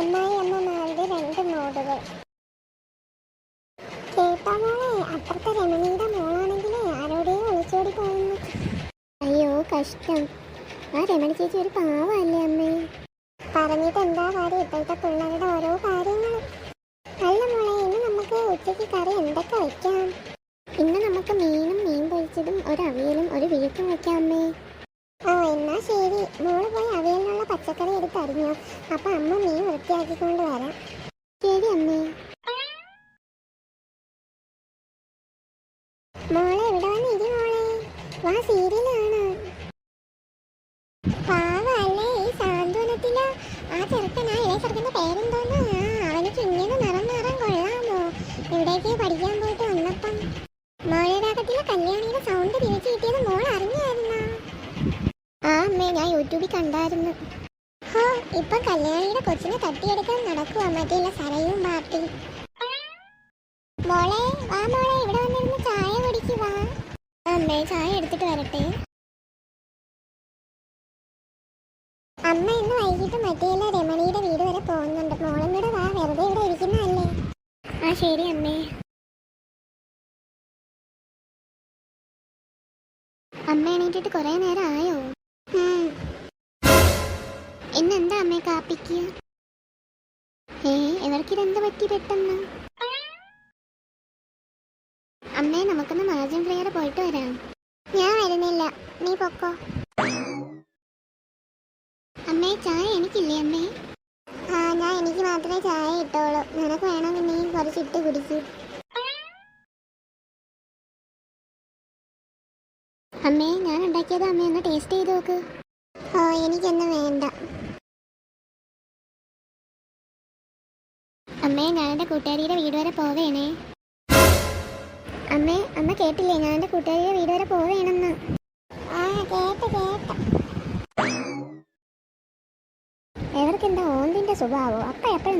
അമ്മായി അമ്മമാരുടെ രണ്ട് മോഡുകൾ. കേട്ടാവാളെ അപ്പുറത്തെ രമണിയുടെ മോളാണെങ്കിൽ ആരോടെയോ ഒളിച്ചോടി പോകുന്നു. അയ്യോ കഷ്ടം. ആ രമണി ചേച്ചി ഒരു പാവല്ലേ അമ്മേ? പറഞ്ഞിട്ട് എന്താ കാര്യം ഇപ്പോഴത്തെ പിള്ളേരുടെ ഓരോ കാര്യങ്ങൾ? അല്ല മോളെ ഇന്ന് നമുക്ക് ഉച്ചയ്ക്ക് കറി എന്തൊക്കെ വയ്ക്കാം? ഇന്ന് നമുക്ക് മീനും മീൻ പൊരിച്ചതും ഒരു അവിയലും ഒരു വീട്ടും വയ്ക്കാം അമ്മേ. ആ എന്നാ ശരി. മോൾ പച്ചക്കറി എടുത്ത് അരിഞ്ഞോ അപ്പൊ അമ്മ നീ വൃത്തിയാക്കിക്കൊണ്ട് വരാം. ശരി അമ്മേ. മോളെ ഇവിടെ വന്ന് ഇരി മോളെ. വാ സീരിയലാണ് പാവല്ലേ ഈ സാന്ത്വനത്തിൽ. ആ ചെറുക്കനാ ഇളയ ചെറുക്കന്റെ പേരെന്തോന്നാ? ആ, അവനിക്ക് ഇങ്ങനെ നിറം നിറം കൊള്ളാമോ? ഇവിടേക്ക് പഠിക്കാൻ പോയിട്ട് വന്നപ്പം. മോളേരാഗത്തിലെ കല്യാണിയുടെ സൗണ്ട് തിരിച്ചു കിട്ടിയത് മോൾ അറിഞ്ഞായിരുന്നോ ആ അമ്മേ ഞാൻ യൂട്യൂബിൽ കണ്ടായിരുന്നു. ഹോ ഇപ്പൊ കല്യാണിയുടെ കൊച്ചിനെ തട്ടിയെടുക്കാൻ നടക്കുവാ. മറ്റേല്ല സരയും പാർട്ടി മോളെ വാ മോളെ ഇവിടെ വന്നിരുന്ന് ചായ കുടിക്കുക അമ്മേ ചായ എടുത്തിട്ട് വരട്ടെ. അമ്മ ഇന്ന് വൈകിട്ട് മറ്റേല്ല രമണിയുടെ വീട് വരെ പോകുന്നുണ്ട്. മോളും കൂടെ വാ വെറുതെ ഇവിടെ ഇരിക്കുന്നതല്ലേ? ആ ശരി അമ്മേ. അമ്മ എണീറ്റിട്ട് കുറേ നേരം ആയോ. ഇന്നെന്താ അമ്മേ കാപ്പിക്ക്? ഏ ഇവർക്കിതെന്ത് പറ്റി പെട്ടെന്ന്? അമ്മേ നമുക്കൊന്ന് മാർജിൻ ഫ്ലെയർ പോയിട്ട് വരാം. ഞാൻ വരുന്നില്ല. നീ പൊക്കോ. അമ്മേ ചായ എനിക്കില്ലേ അമ്മേ? ആ ഞാൻ എനിക്ക് മാത്രമേ ചായ ഇട്ടോളൂ. നിനക്ക് വേണമെങ്കിൽ നീ കുറച്ചിട്ട് കുടിക്കൂ. അമ്മേ ഞാൻ ഉണ്ടാക്കിയത് അമ്മ ഒന്ന് ടേസ്റ്റ് ചെയ്ത് നോക്ക്. ഓ എനിക്കൊന്നും വേണ്ട. ഞാൻ എന്റെ കൂട്ടുകാരിയുടെ വീട് വരെ പോവേണേ. അമ്മേ അമ്മ കേട്ടില്ലേ? ഞാൻ എന്റെ കൂട്ടുകാരിയുടെ വീട് വരെ പോവേണെന്ന്. ആ കേട്ട് കേട്ട്. എവർക്കെന്താ ഓന്തിന്റെ സ്വഭാവോ? അപ്പ എപ്പോഴും